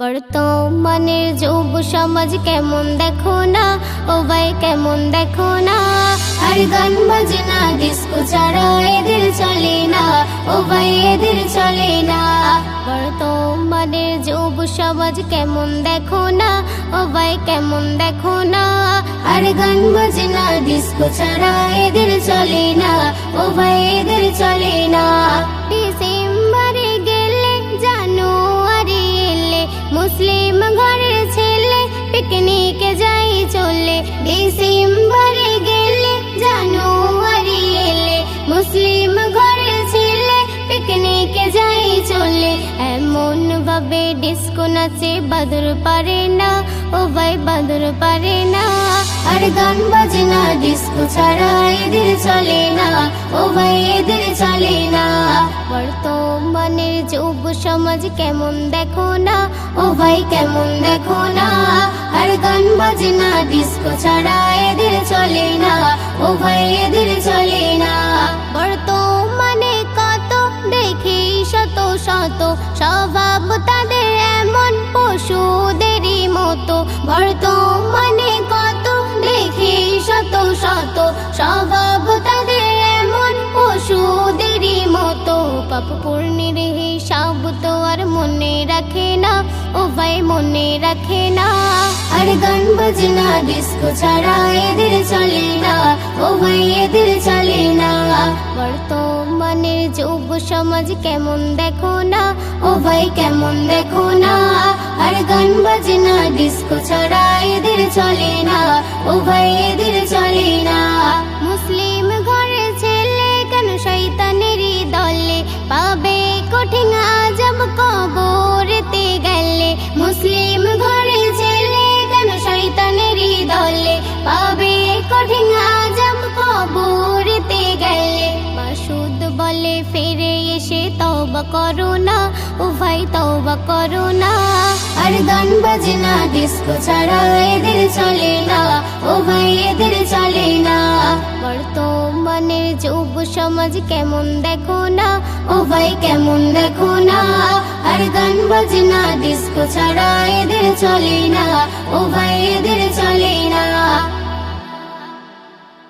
বর্তমানের যুব সমাজ কেমন দেখো না? ও ভাই, কেমন দেখো না? আর গান বাজনা ডিস্কো ছাড়া এদের চলে না। ও ভাই, এদের চলে না। বর্তমানের যুব সমাজ কেমন দেখো না? ও ভাই, কেমন দেখো না? আর গান বাজনা ডিস্কো ছাড়া এদের চলে না। ও ভাই, এদের চলে না। ডিসেম্বরে গেলে, জানুয়ারি এলে, মুসলিম ঘরে ছেলে, পিকনিকে যাই চলে। এমন ডিস্কো নাচে, বাদর পারে না, ও ভাই বাদর পারে না। আর গান বাজনা ডিস্কো ছাড়া এদের চলে না, ও যুব সমাজ কেমন দেখো না? ও ভাই, কেমন দেখো না? আর গান বাজনা ডিস্কো ছাড়া এদের চলে না। ও ভাই, এদের চলে না। বর্তমানে কত দেখি শত শত, স্বভাব তাদের এমন পশুদেরই মতো। বর্তমানে কত দেখি শত শত, স্বভাব তাদের এমন পশুদেরই মতো। পাপ পূর্ণের হিসাব তো আর মনে রাখে না, ও ভাই মনে রাখে না। আর গান বাজনা ডিস্কো ছাড়া এদের চলে না, ও ভাই এদের চলে না। বর্তমানের যুব সমাজ কেমন দেখো না, ও ভাই কেমন দেখো না। আর গান বাজনা ডিস্কো ছাড়া এদের চলে না, ও ভাই এদের চলে না। মুসলিম কঠিন আজব কবরেতে গেলে মুসলিম ঘরের ছেলে কেন শৈতানেরই দলে? পাবে কঠিন আজব কবরেতে গেলে মাসুদ বলে, ফিরে এসে তওবা করো না ও ভাই করো না। আর গান বাজনা ডিস্কো ছাড়া এদের চলে না ও ভাই এদের চলে না। বর্তমানের যুব সমাজ কেমন দেখো না? ও ভাই, কেমন দেখো না? আর গান বাজনা ডিস্কো ছাড়া এদের চলে না। ও ভাই, এদের চলে না।